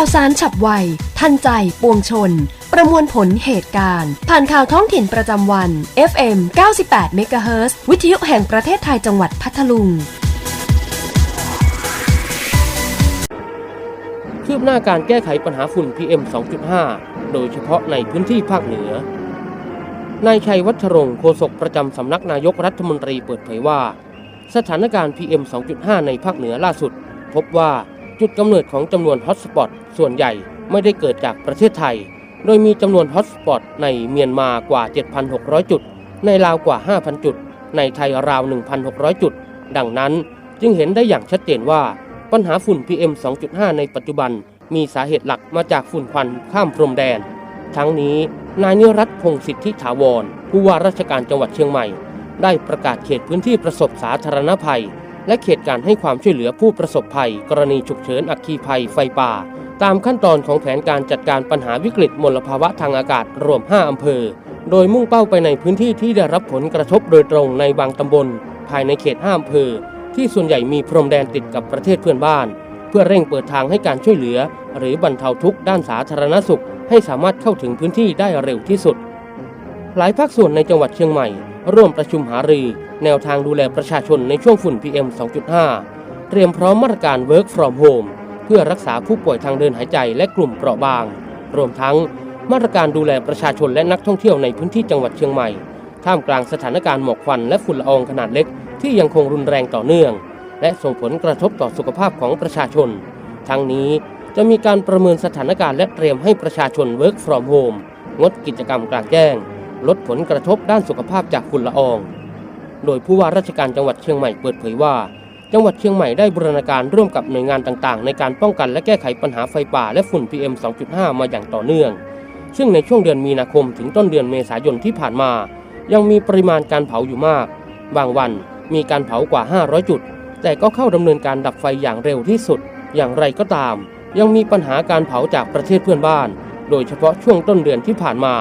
าวสารฉับไว ทันใจ ปวงชน ประมวลผลเหตุการณ์ ผ่านข่าวท้องถิ่นประจำวัน FM 98 MHz วิทยุแห่งประเทศไทยจังหวัดพัทลุง คืบหน้าการแก้ไขปัญหาฝุ่น PM 2.5 โดยเฉพาะในพื้นที่ภาคเหนือ นายชัยวัชรงค์โฆษกประจำสำนักนายกรัฐมนตรีเปิดเผยว่า สถานการณ์ PM 2.5 ในภาคเหนือล่าสุด พบว่า จุดกำเนิดของจำนวนฮอตสปอตส่วนใหญ่ไม่ได้เกิดจากประเทศไทย โดยมีจำนวนฮอตสปอตในเมียนมากว่า 7,600 จุด ในลาวกว่า 5,000 จุด ในไทยราว 1,600 จุด ดังนั้นจึงเห็นได้อย่างชัดเจนว่า ปัญหาฝุ่น PM 2.5 ในปัจจุบัน มีสาเหตุหลักมาจากฝุ่นควันข้ามพรมแดน ทั้งนี้นายนิรัตพงศิทธิถาวรผู้ว่าราชการจังหวัดเชียงใหม่ ได้ประกาศเขตพื้นที่ประสบสาธารณภัย และเขตการให้ความช่วยเหลือผู้ประสบภัย กรณีฉุกเฉินอัคคีภัยไฟป่า ตามขั้นตอนของแผนการจัดการปัญหาวิกฤตมลภาวะทางอากาศรวม 5 อำเภอ โดยมุ่งเป้าไปในพื้นที่ที่ได้รับผลกระทบโดยตรงในบางตำบล ภายในเขต 5 อำเภอ ที่ส่วนใหญ่มีพรมแดนติดกับประเทศเพื่อนบ้าน เพื่อเร่งเปิดทางให้การช่วยเหลือ หรือบรรเทาทุกข์ด้านสาธารณสุข ให้สามารถเข้าถึงพื้นที่ได้เร็วที่สุด หลายภาคส่วนในจังหวัดเชียงใหม่ร่วมประชุมหารือ แนวทางดูแลประชาชนในช่วงฝุ่น PM 2.5 เตรียมพร้อมมาตรการ Work from Home เพื่อรักษาผู้ป่วยทางเดินหายใจและกลุ่มเปราะบาง รวมทั้งมาตรการดูแลประชาชนและนักท่องเที่ยวในพื้นที่จังหวัดเชียงใหม่ ท่ามกลางสถานการณ์หมอกควันและฝุ่นละอองขนาดเล็กที่ยังคงรุนแรงต่อเนื่อง และส่งผลกระทบต่อสุขภาพของประชาชน ทั้งนี้จะมีการประเมินสถานการณ์และเตรียมให้ประชาชน Work from Home งดกิจกรรมกลางแจ้ง ลดผลกระทบด้านสุขภาพจากฝุ่นละออง โดยผู้ว่าราชการจังหวัดเชียงใหม่เปิดเผยว่า จังหวัดเชียงใหม่ได้บูรณาการร่วมกับหน่วยงานต่างๆ ในการป้องกันและแก้ไขปัญหาไฟป่าและฝุ่น PM 2.5 มาอย่างต่อเนื่อง ซึ่งในช่วงเดือนมีนาคมถึงต้นเดือนเมษายนที่ผ่านมา ยังมีปริมาณการเผาอยู่มาก บางวันมีการเผากว่า 500 จุด แต่ก็เข้าดำเนินการดับไฟอย่างเร็วที่สุด อย่างไรก็ตาม ยังมีปัญหาการเผาจากประเทศเพื่อนบ้าน โดยเฉพาะช่วงต้นเดือนที่ผ่านมา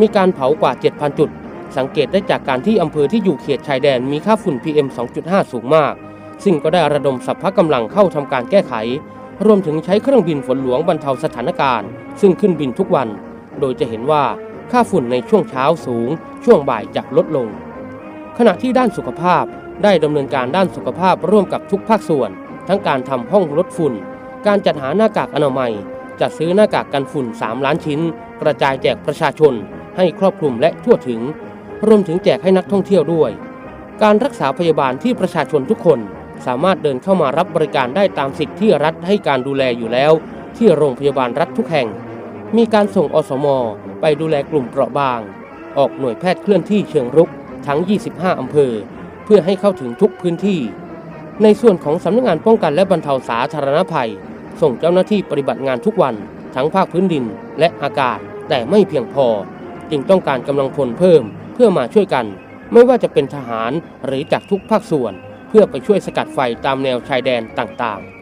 มีการเผากว่า 7,000 จุด สังเกตได้จากการที่อำเภอที่อยู่เขตชายแดนมีค่าฝุ่น PM 2.5 สูงมาก ซึ่งก็ได้ระดมสัพพะกำลังเข้าทำการแก้ไข รวมถึงใช้เครื่องบินฝนหลวงบรรเทาสถานการณ์ ซึ่งขึ้นบินทุกวัน โดยจะเห็นว่าค่าฝุ่นในช่วงเช้าสูง ช่วงบ่ายจะลดลง ขณะที่ด้านสุขภาพได้ดำเนินการด้านสุขภาพร่วมกับทุกภาคส่วน ทั้งการทำห้องลดฝุ่น การจัดหาหน้ากากอนามัย จัดซื้อหน้ากากกันฝุ่น 3 ล้านชิ้น กระจายแจกประชาชน ให้ครอบคลุมและทั่วถึง รวมถึงแจกให้นักท่องเที่ยวด้วย การรักษาพยาบาลที่ประชาชนทุกคนสามารถเดินเข้ามารับบริการได้ตามสิทธิ์ที่รัฐให้การดูแลอยู่แล้ว ที่โรงพยาบาลรัฐทุกแห่ง มีการส่งอสมไปดูแลกลุ่มเปราะบาง ออกหน่วยแพทย์เคลื่อนที่เชิงรุกทั้ง 25 อำเภอ เพื่อให้เข้าถึงทุกพื้นที่ ในส่วนของสำนักงานป้องกันและบรรเทาสาธารณภัย ส่งเจ้าหน้าที่ปฏิบัติงานทุกวัน ทั้งภาคพื้นดินและอากาศ แต่ไม่เพียงพอ จึงต้องการกำลังพลเพิ่มเพื่อมาช่วยกัน ไม่ว่าจะเป็นทหารหรือจากทุกภาคส่วน เพื่อไปช่วยสกัดไฟตามแนวชายแดนต่างๆ